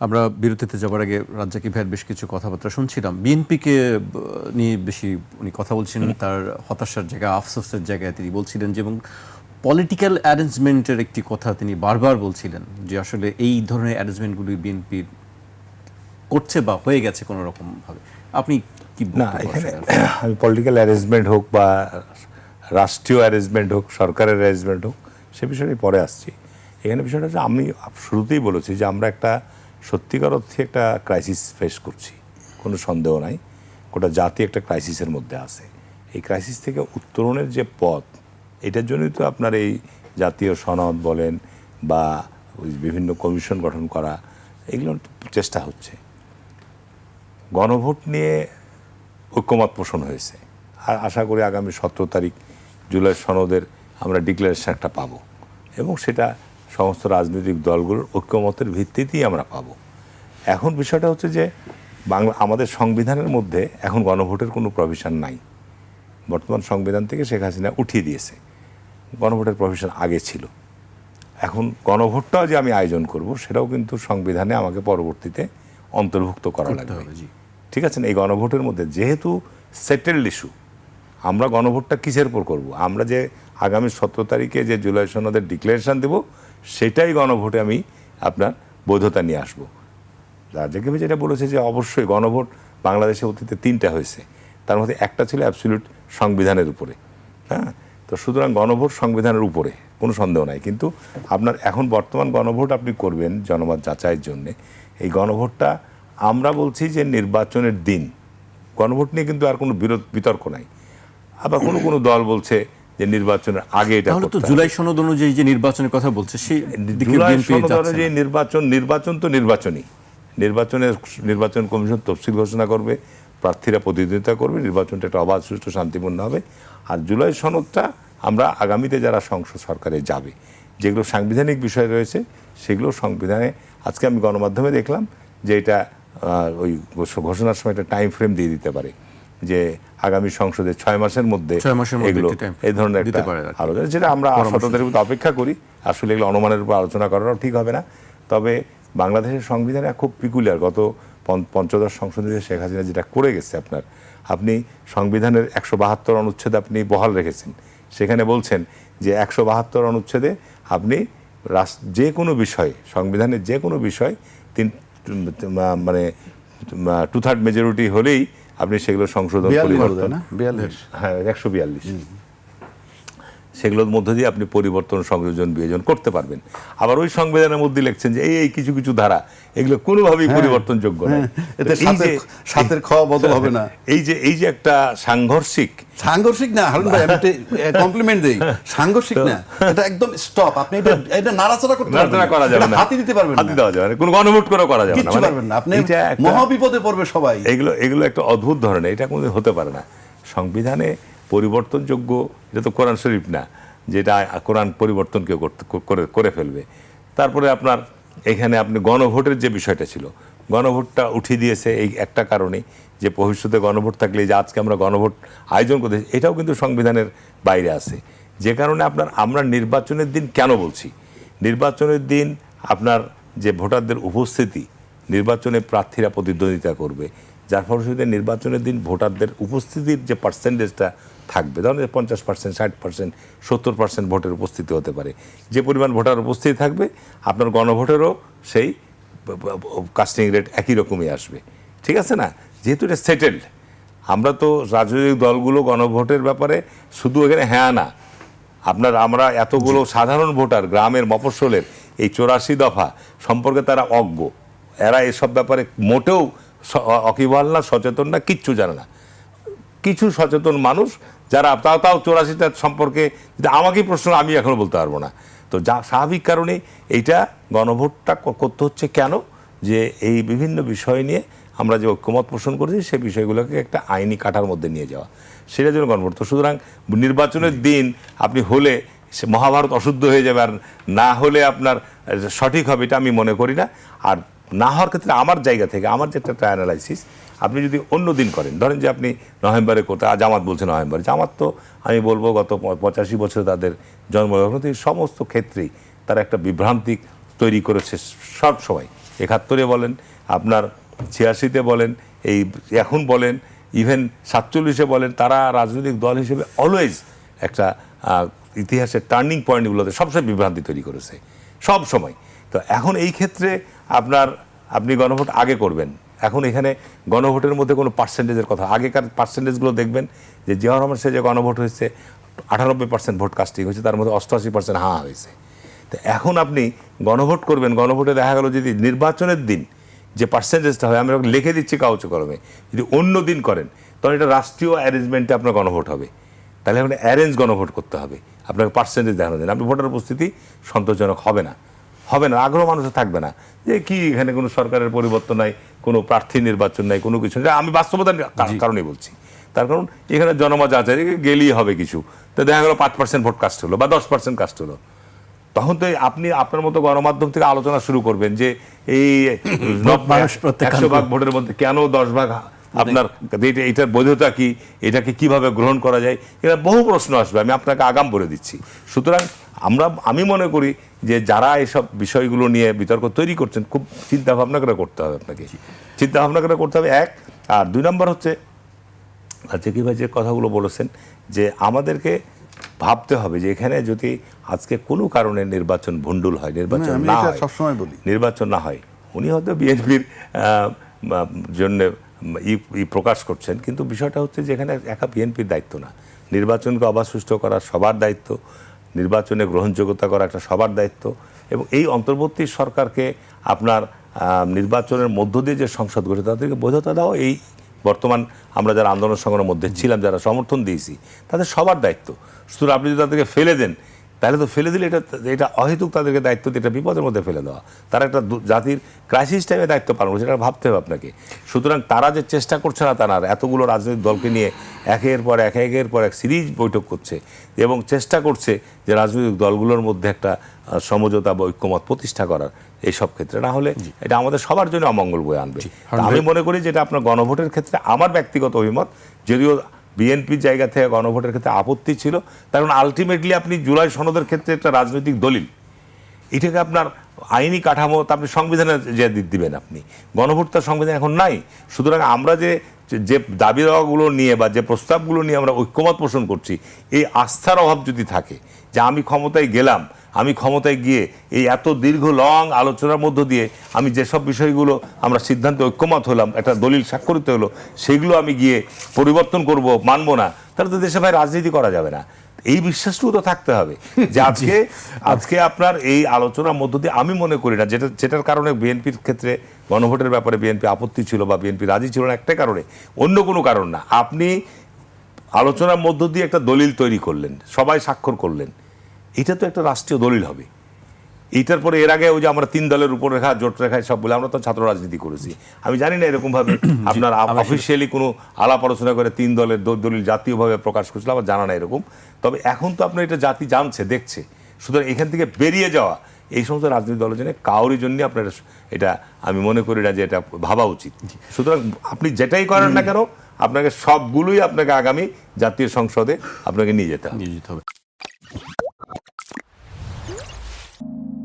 আমরা বিরতিতে যাওয়ার আগে রাজ্জাকি ভাইয়ের বেশ কিছু কথাবার্তা শুনছিলাম। বিএনপিকে নিয়ে বেশি উনি কথা বলছিলেন তার হতাশার জায়গা আফসোসের জায়গায় তিনি বলছিলেন যে এবং পলিটিক্যাল অ্যারেঞ্জমেন্টের একটি কথা তিনি বারবার বলছিলেন যে আসলে এই ধরনের অ্যারেঞ্জমেন্টগুলি বিএনপির করছে বা হয়ে গেছে কোনো রকম ভাবে আপনি কি না এখানে আমি পলিটিক্যাল অ্যারেঞ্জমেন্ট হোক বা রাষ্ট্রীয় অ্যারেঞ্জমেন্ট হোক সরকারের অ্যারেঞ্জমেন্ট হোক সে বিষয়ে পরে আসছি। এখানে বিষয়টা হচ্ছে আমি শুরুতেই বলেছি যে আমরা একটা সত্যিকার অর্থে একটা ক্রাইসিস ফেস করছি, কোনো সন্দেহ নাই। গোটা জাতি একটা ক্রাইসিসের মধ্যে আছে। এই ক্রাইসিস থেকে উত্তরণের যে পথ, এটার জন্যই তো আপনার এই জাতীয় সনদ বলেন বা বিভিন্ন কমিশন গঠন করা, এগুলোর চেষ্টা হচ্ছে। গণভোট নিয়ে ঐক্যমত পোষণ হয়েছে। আর আশা করি আগামী সতেরো তারিখ জুলাই সনদের আমরা ডিক্লারেশন একটা পাবো। এবং সেটা সমস্ত রাজনৈতিক দলগুলোর ঐক্যমতের ভিত্তিতেই আমরা পাবো। এখন বিষয়টা হচ্ছে যে বাংলা আমাদের সংবিধানের মধ্যে এখন গণভোটের কোনো প্রভিশন নাই। বর্তমান সংবিধান থেকে শেখ হাসিনা উঠিয়ে দিয়েছে। গণভোটের প্রভিশন আগে ছিল। এখন গণভোটটাও যে আমি আয়োজন করব সেটাও কিন্তু সংবিধানে আমাকে পরবর্তীতে অন্তর্ভুক্ত করা লাগবে। ঠিক আছে? না এই গণভোটের মধ্যে যেহেতু সেটেলড ইস্যু আমরা গণভোটটা কিসের উপর করব? আমরা যে আগামী সতেরো তারিখে যে জুলাই সনদের ডিক্লারেশন দেব সেটাই গণভোটে আমি আপনার বৈধতা নিয়ে আসব। রাজ্যকে যেটা বলেছে যে অবশ্যই গণভোট বাংলাদেশে অতীতে তিনটা হয়েছে। তার মধ্যে একটা ছিল অ্যাবসলিউট সংবিধানের উপরে। হ্যাঁ? তো সুতরাং গণভোট সংবিধানের উপরে, কোনো সন্দেহ নাই। কিন্তু আপনার এখন বর্তমান গণভোট আপনি করবেন জনমত যাচাইয়ের জন্যে। এই গণভোটটা আমরা বলছি যে নির্বাচনের দিন। গণভোট নিয়ে কিন্তু আর কোনো বিরোধ, বিতর্ক নাই। আবার কোনো কোনো দল বলছে যে নির্বাচনের আগে এটা তাহলে তো জুলাই সনদ অনুযায়ী যে নির্বাচনের কথা বলছে সেই জুলাই সনদ অনুযায়ী নির্বাচন নির্বাচন তো নির্বাচনই। নির্বাচনের নির্বাচন কমিশন তফসিল ঘোষণা করবে প্রার্থীরা প্রতিদ্বন্দ্বিতা করবে নির্বাচনটা একটা অবাধ সুষ্ঠু শান্তিপূর্ণ হবে। আর জুলাই সনদটা আমরা আগামীতে যারা সংসদ সরকারে যাবে যেগুলো সাংবিধানিক বিষয় রয়েছে সেগুলো সংবিধানে আজকে আমি গণমাধ্যমে দেখলাম যে এটা ওই ঘোষণার সময় একটা টাইম ফ্রেম দিয়ে দিতে পারে। যে আগামী সংসদে ছয় মাসের মধ্যে এগুলো এই ধরনের একটা। আলোচনা যেটা আমরা অপেক্ষা করি। আসলে এগুলো অনুমানের উপর আলোচনা করাটাও ঠিক হবে না। তবে বাংলাদেশের সংবিধানে খুব পিকুলিয়ার গত পঞ্চ- পঞ্চদশ সংশোধনী শেখ হাসিনা যেটা করে গেছে আপনার আপনি সংবিধানের একশো বাহাত্তর অনুচ্ছেদ আপনি বহাল রেখেছেন। সেখানে বলছেন যে একশো বাহাত্তর অনুচ্ছেদে আপনি যে কোনো বিষয়ে সংবিধানের যে কোনো বিষয় তিন মানে টু থার্ড মেজরিটি হলেই আপনি সেগুলো সংশোধন করে দেন না? বিয়াল্লিশ। হ্যাঁ একশো বিয়াল্লিশ। সেগুলোর মধ্য দিয়ে আপনি পরিবর্তন সংযোজন বিয়োজন করতে পারবেন। আবার ওই সংবিধানের মধ্যে লিখছেন যে এই এই কিছু কিছু ধারা এগুলো কোনোভাবেই পরিবর্তনযোগ্য নয়। হ্যাঁ, এতে সাতের খাওয়া বদল হবে না। এই যে এই যে একটা সাংঘর্ষিক সাংঘর্ষিক না হারুন ভাই আমি কমপ্লিমেন্ট দেই। সাংঘর্ষিক না এটা একদম স্টপ আপনি এটা এটা নাড়াচাড়া করতে পারবেন না। করা যাবে না। হাতি দিতে পারবেন হাতি দেওয়া যাবে না। কোনো গণভোট করে করা যাবে না। কিচ্ছু মানে পারবেন না। আপনি মহাবিপদে পড়বে সবাই। এগুলো এগুলো একটা অদ্ভুত ধরনের এটা কোনো হতে পারে না। সংবিধানে পরিবর্তনযোগ্য, এটা তো কোরআন শরীফ না, যেটা কোরআন পরিবর্তন কেউ করে ফেলবে। তারপরে আপনার এখানে আপনি গণভোটের যে বিষয়টা ছিল, গণভোটটা উঠিয়ে দিয়েছে এই একটা কারণে, যে ভবিষ্যতে গণভোট থাকলে যে আজকে আমরা গণভোট আয়োজন করতে এটাও কিন্তু সংবিধানের বাইরে আছে। যে কারণে আপনার, আমরা নির্বাচনের দিন কেন বলছি? নির্বাচনের দিন আপনার যে ভোটারদের উপস্থিতি, নির্বাচনে প্রার্থীরা প্রতিদ্বন্দ্বিতা করবে যার ফলশ্রুতিতে নির্বাচনের দিন ভোটারদের উপস্থিতির যে পার্সেন্টেজটা থাকবে ধরেন পঞ্চাশ পার্সেন্ট ষাট পার্সেন্ট সত্তর পার্সেন্ট ভোটের উপস্থিতি হতে পারে। যে পরিমাণ ভোটার উপস্থিতি থাকবে আপনার গণভোটেরও সেই কাস্টিং রেট একই রকমই আসবে। ঠিক আছে না? যেহেতু এটা সেটেলড আমরা তো রাজনৈতিক দলগুলো গণভোটের ব্যাপারে শুধু এখানে হ্যাঁ না। আপনার আমরা এতগুলো সাধারণ ভোটার গ্রামের মফস্বলের এই চৌরাশি দফা সম্পর্কে তারা অজ্ঞ। এরা এসব ব্যাপারে মোটেও অকিবহাল না সচেতন না কিচ্ছু জানে না। কিছু সচেতন মানুষ যারা তাও তাও চৌরাশিটা সম্পর্কে আমাকেই প্রশ্ন আমি এখনও বলতে পারব না। তো যা স্বাভাবিক কারণে এইটা গণভোটটা করতে হচ্ছে কেন? যে এই বিভিন্ন বিষয় নিয়ে আমরা যে ঐক্যমত পোষণ করেছি সেই বিষয়গুলোকে একটা আইনি কাঠার মধ্যে নিয়ে যাওয়া। সেটা জন্য গণভোট। তো সুতরাং নির্বাচনের দিন আপনি হলে সে মহাভারত অশুদ্ধ হয়ে যাবে আর না হলে আপনার সঠিক হবে এটা আমি মনে করি না। আর না হওয়ার ক্ষেত্রে আমার জায়গা থেকে, আমার যেটা একটা অ্যানালাইসিস আপনি যদি অন্য দিন করেন, ধরেন যে আপনি নভেম্বরে আর জামাত বলছে নভেম্বরে, জামাত তো আমি বলব গত পঁচাশি বছর তাদের জন্মলগ্ন থেকে সমস্ত ক্ষেত্রেই তারা একটা বিভ্রান্তি তৈরি করেছে সব সময়। একাত্তরে বলেন, আপনার ছিয়াশিতে বলেন, এই এখন বলেন ইভেন সাতচল্লিশে বলেন, তারা রাজনৈতিক দল হিসেবে অলওয়েজ একটা ইতিহাসের টার্নিং পয়েন্টগুলোতে সবসময় বিভ্রান্তি তৈরি করেছে। সব সময়। তো এখন এই ক্ষেত্রে আপনার, আপনি গণভোট আগে করবেন। এখন এখানে গণভোটের মধ্যে কোনো পার্সেন্টেজের কথা, আগেকার পার্সেন্টেজগুলো দেখবেন যে জিয়াউর রহমান, সে যে গণভোট হয়েছে, আটানব্বই পার্সেন্ট ভোট কাস্টিং হয়েছে, তার মধ্যে অষ্টআশি পার্সেন্ট হাঁ হয়েছে। তো এখন আপনি গণভোট করবেন, গণভোটে দেখা গেল যদি নির্বাচনের দিন যে পার্সেন্টেজটা হয়, আমি লিখে দিচ্ছি কাউচ কলমে, যদি অন্য দিন করেন, তখন এটা রাষ্ট্রীয় অ্যারেঞ্জমেন্টে আপনার গণভোট হবে। তাহলে আপনি অ্যারেঞ্জ গণভোট করতে হবে। আপনাকে পার্সেন্টেজ দেখানো যায় আপনি ভোটার উপস্থিতি সন্তোষজনক হবে না। হবে না আগ্রহ মানুষের থাকবে না। যে কি এখানে কোনো সরকারের পরিবর্তন নাই কোনো প্রার্থী নির্বাচন নাই কোনো কিছু নেই। আমি বাস্তবতার কা- কারণেই বলছি। তার কারণ এখানে জনমত আছে গেলেই হবে কিছু। তো দেখা গেলো পাঁচ পার্সেন্ট ভোট কাস্ট হলো বা দশ পার্সেন্ট কাস্ট হলো। তখন তো আপনি আপনার মতো গণমাধ্যম থেকে আলোচনা শুরু করবেন যে এই একশো ভাগ ভোটের মধ্যে কেন দশ ভাগ আপনার এটার বৈধতা কি? এটাকে কীভাবে গ্রহণ করা যায়? এটা বহু প্রশ্ন আসবে আমি আপনাকে আগাম বলে দিচ্ছি। সুতরাং আমরা আমি মনে করি যে যারা এসব বিষয়গুলো নিয়ে বিতর্ক তৈরি করছেন খুব চিন্তা ভাবনা করে করতে হবে আপনাকে। চিন্তা ভাবনা করে করতে হবে এক। আর দুই নম্বর হচ্ছে আচ্ছা কি ভাই যে কথাগুলো বলেছেন যে আমাদেরকে ভাবতে হবে যে এখানে যদি আজকে কোনো কারণে নির্বাচন ভণ্ডুল হয় নির্বাচন না হয় সবসময় বলি। নির্বাচন না হয় উনি হয়তো বিএনপির জন্য ই প্রকাশ করছেন, কিন্তু বিষয়টা হচ্ছে যে এখানে একা বিএনপির দায়িত্ব না। নির্বাচনকে অবাধ সুষ্ঠু করা সবার দায়িত্ব, নির্বাচনে গ্রহণযোগ্যতা করা একটা সবার দায়িত্ব, এবং এই অন্তর্বর্তী সরকারকে আপনার নির্বাচনের মধ্য দিয়ে যে সংসদ গঠিত, তাদেরকে বৈধতা দাও এই বর্তমান আমরা যারা আন্দোলন সংগ্রামের মধ্যে ছিলাম, যারা সমর্থন দিয়েছি, তাদের সবার দায়িত্ব। সুতরাং আপনি যদি তাদেরকে ফেলে দেন তাহলে তো ফেলে দিলে এটা এটা অহেতুক তাদেরকে দায়িত্ব দিয়ে এটা বিপদের মধ্যে ফেলে দেওয়া। তারা একটা জাতির ক্রাইসিস টাইমে দায়িত্ব পালন করছে এটা ভাবতে হবে আপনাকে। সুতরাং তারা যে চেষ্টা করছে না তা না এতগুলো রাজনৈতিক দলকে নিয়ে একের পর এক একের পর এক সিরিজ বৈঠক করছে এবং চেষ্টা করছে যে রাজনৈতিক দলগুলোর মধ্যে একটা সমঝোতা বা ঐক্যমত প্রতিষ্ঠা করার এইসব ক্ষেত্রে। না হলে এটা আমাদের সবার জন্য অমঙ্গল বয়ে আনবে। আমি মনে করি যেটা আপনার গণভোটের ক্ষেত্রে আমার ব্যক্তিগত অভিমত যদিও বিএনপির জায়গা থেকে গণভোটের ক্ষেত্রে আপত্তি ছিল কারণ আলটিমেটলি আপনি জুলাই সনদের ক্ষেত্রে একটা রাজনৈতিক দলিল। এটাকে আপনার আইনি কাঠামো, তা আপনি সংবিধানে যে দিবেন আপনি। গণভোট তার সংবিধান এখন নাই। সুতরাং আমরা যে যে দাবি দাওয়াগুলো নিয়ে বা যে প্রস্তাবগুলো নিয়ে আমরা ঐক্যমত পোষণ করছি, এই আস্থার অভাব যদি থাকে, যে আমি ক্ষমতায় গেলাম আমি ক্ষমতায় গিয়ে এই এত দীর্ঘ লং আলোচনার মধ্য দিয়ে আমি যেসব বিষয়গুলো আমরা সিদ্ধান্তে ঐক্যমত হলাম একটা দলিল স্বাক্ষরিত হলো সেগুলো আমি গিয়ে পরিবর্তন করব মানবো না তাহলে তো দেশে ভাই রাজনীতি করা যাবে না। এই বিশ্বাসটুকু তো থাকতে হবে যে আজকে আজকে আপনার এই আলোচনার মধ্য দিয়ে আমি মনে করি না যেটা যেটার কারণে বিএনপির ক্ষেত্রে গণভোটের ব্যাপারে বিএনপি আপত্তি ছিল বা বিএনপি রাজি ছিল না একটাই কারণে অন্য কোনো কারণ না। আপনি আলোচনার মধ্য দিয়ে একটা দলিল তৈরি করলেন সবাই স্বাক্ষর করলেন। এটা তো একটা রাষ্ট্রীয় দলিল হবে। এটার পরে এর আগে ওই যে আমরা তিন দলের উপর রেখা জোট রেখায় সব বলে আমরা তো ছাত্র রাজনীতি করেছি। আমি জানি না এরকম ভাবে আপনার অফিসিয়ালি কোনো আলাপ আলোচনা করে তিন দলের দলিল জাতীয়ভাবে প্রকাশ করছিল আমার জানা না এরকম। তবে এখন তো আপনার এটা জাতি জানছে দেখছে। সুতরাং এখান থেকে বেরিয়ে যাওয়া এই সমস্ত রাজনৈতিক দলের জন্য কাউরির জন্য আপনার এটা আমি মনে করি না যে এটা ভাবা উচিত। সুতরাং আপনি যেটাই করেন না কেন আপনাকে সবগুলোই আপনাকে আগামী জাতীয় সংসদে আপনাকে নিয়ে যেতে হবে। নিয়োজিত হবে।